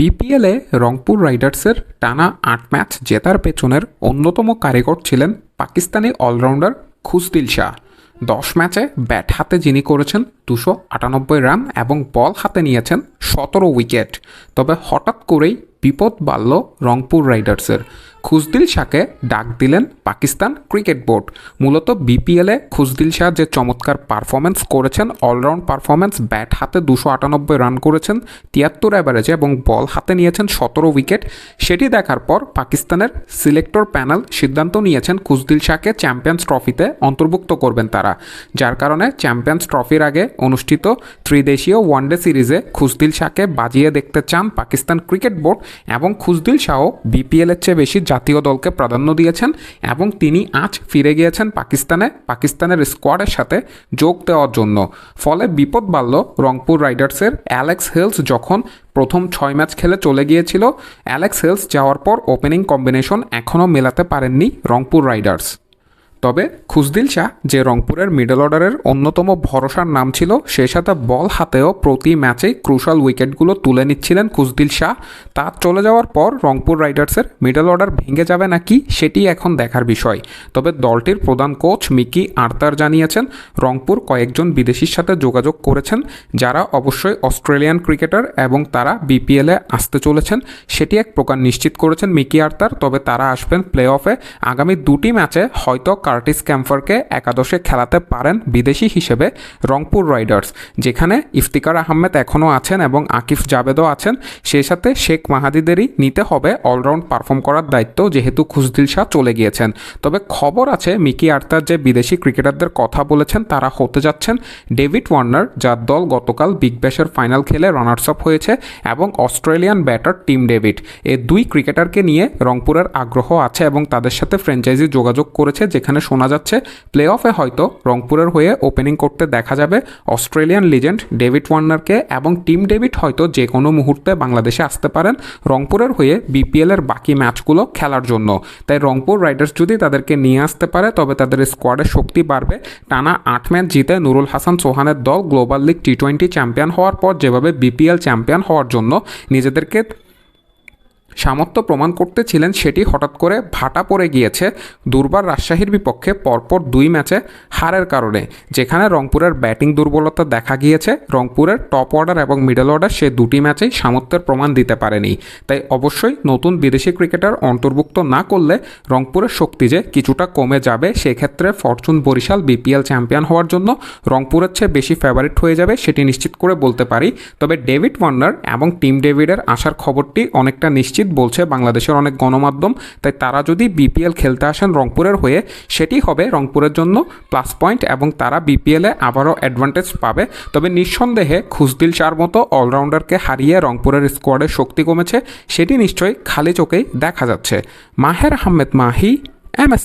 বিপিএলে রংপুর রাইডার্সের টানা আট ম্যাচ জেতার পেছনের অন্যতম কারিগর ছিলেন পাকিস্তানি অলরাউন্ডার খুসদিল শাহ। দশ ম্যাচে ব্যাট হাতে যিনি করেছেন দুশো আটানব্বই রান এবং বল হাতে নিয়েছেন সতেরো উইকেট। তবে হঠাৎ করেই বিপদ বাড়ল রংপুর রাইডার্সের। খুসদিল শাহকে ডাক দিলেন পাকিস্তান ক্রিকেট বোর্ড। মূলত বিপিএলে খুসদিল শাহ যে চমৎকার পারফরমেন্স করেছেন, অলরাউন্ড পারফরমেন্স ব্যাট হাতে দুশো আটানব্বই রান করেছেন, তিয়াত্তর অ্যাভারেজে এবং বল হাতে নিয়েছেন সতেরো উইকেট সেটি দেখার পর পাকিস্তানের সিলেক্টর প্যানেল সিদ্ধান্ত নিয়েছেন খুসদিল শাহকে চ্যাম্পিয়ন্স ট্রফিতে অন্তর্ভুক্ত করবেন তারা। যার কারণে চ্যাম্পিয়ন্স ট্রফির আগে অনুষ্ঠিত ত্রিদেশীয় ওয়ানডে সিরিজে খুসদিল শাহকে বাজিয়ে দেখতে চান পাকিস্তান ক্রিকেট বোর্ড এবং খুসদিল শাহও বিপিএলের চেয়ে বেশি জাতীয় দলকে প্রাধান্য দিয়েছেন এবং তিনি আজ ফিরে গিয়েছেন পাকিস্তানে। পাকিস্তানের স্কোয়াডের সাথে যোগ দেওয়ার জন্য। ফলে বিপদ বাড়ল রংপুর রাইডার্সের অ্যালেক্স হেলস যখন প্রথম ছয় ম্যাচ খেলে চলে গিয়েছিল। অ্যালেক্স হেলস যাওয়ার পর ওপেনিং কম্বিনেশন এখনও মেলাতে পারেননি রংপুর রাইডার্স। তবে খুসদিল শাহ, যে রংপুরের মিডল অর্ডারের অন্যতম ভরসার নাম ছিল সেই সাথে বল হাতেও প্রতি ম্যাচেই ক্রুশাল উইকেটগুলো তুলে নিচ্ছিলেন খুসদিল শাহ। তার চলে যাওয়ার পর রংপুর রাইডার্সের মিডল অর্ডার ভেঙে যাবে নাকি, সেটি এখন দেখার বিষয়। তবে দলটির প্রধান কোচ মিকি আর্তার জানিয়েছেন, রংপুর কয়েকজন বিদেশির সাথে যোগাযোগ করেছেন, যারা অবশ্যই অস্ট্রেলিয়ান ক্রিকেটার এবং তারা বিপিএলে আসতে চলেছেন। সেটি এক প্রকার নিশ্চিত করেছেন মিকি আর্তার, তবে তারা আসবেন প্লে অফে আগামী দুটি ম্যাচে হয়তো কার্টিস ক্যাম্পারকে একাদশে খেলাতে পারেন বিদেশি হিসেবে রংপুর রাইডার্স, যেখানে ইফতিকার আহমেদ এখনও আছেন এবং আকিফ জাবেদও আছেন। সেই সাথে শেখ মাহাদিদেরই নিতে হবে অলরাউন্ড পারফর্ম করার দায়িত্ব, যেহেতু খুসদিল শাহ চলে গিয়েছেন। তবে খবর আছে, মিকি আর্তার যে বিদেশি ক্রিকেটারদের কথা বলেছেন, তারা হতে যাচ্ছেন ডেভিড ওয়ার্নার, যার দল গতকাল বিগ ব্যাশের ফাইনাল খেলে রানার্স আপ হয়েছে, এবং অস্ট্রেলিয়ান ব্যাটার টিম ডেভিড। এই দুই ক্রিকেটারকে নিয়ে রংপুরের আগ্রহ আছে এবং তাদের সাথে ফ্র্যাঞ্চাইজি যোগাযোগ করেছে, যেখানে শোনা যাচ্ছে প্লে অফে হয়তো রংপুরের হয়ে ওপেনিং করতে দেখা যাবে অস্ট্রেলিয়ান লিজেন্ড ডেভিড ওয়ার্নারকে এবং টিম ডেভিড হয়তো যে কোনো মুহূর্তে বাংলাদেশে আসতে পারেন রংপুরের হয়ে বিপিএলের বাকি ম্যাচগুলো খেলার জন্য। তাই রংপুর রাইডার্স যদি তাদেরকে নিয়ে আসতে পারে, তবে তাদের স্কোয়াডের শক্তি বাড়বে। টানা আট ম্যাচ জিতে নুরুল হাসান সোহানের দল global league T twenty champion হওয়ার পর যেভাবে বিপিএল চ্যাম্পিয়ন হওয়ার জন্য নিজেদেরকে সামর্থ্য প্রমাণ করতেছিলেন সেটি হঠাৎ করে ভাটা পড়ে গিয়েছে। দুর্বার রাজশাহীর বিপক্ষে পরপর দুই ম্যাচে হারের কারণে, যেখানে রংপুরের ব্যাটিং দুর্বলতা দেখা গিয়েছে। রংপুরের টপ অর্ডার এবং মিডল অর্ডার সে দুটি ম্যাচেই সামর্থ্যের প্রমাণ দিতে পারেনি। তাই অবশ্যই নতুন বিদেশি ক্রিকেটার অন্তর্ভুক্ত না করলে রংপুরের শক্তি যে কিছুটা কমে যাবে, সেক্ষেত্রে ফরচুন বরিশাল বিপিএল চ্যাম্পিয়ন হওয়ার জন্য রংপুরের চেয়ে বেশি ফেভারিট হয়ে যাবে সেটি নিশ্চিত করে বলতে পারি। তবে ডেভিড ওয়ার্নার এবং টিম ডেভিডের আসার খবরটি অনেকটা নিশ্চিত বলছে, বাংলাদেশের অনেক গণমাধ্যম, তাই তারা যদি বিপিএল খেলতে আসেন রংপুরের হয়ে, সেটি হবে রংপুরের জন্য প্লাস পয়েন্ট এবং তারা বিপিএলে আবারও অ্যাডভান্টেজ পাবে। তবে নিঃসন্দেহে খুসদিল চার মতো অলরাউন্ডারকে হারিয়ে রংপুরের স্কোয়াডের শক্তি কমেছে, সেটি নিশ্চয়ই খালি চোখেই দেখা যাচ্ছে। Maher Ahmed Mahi M S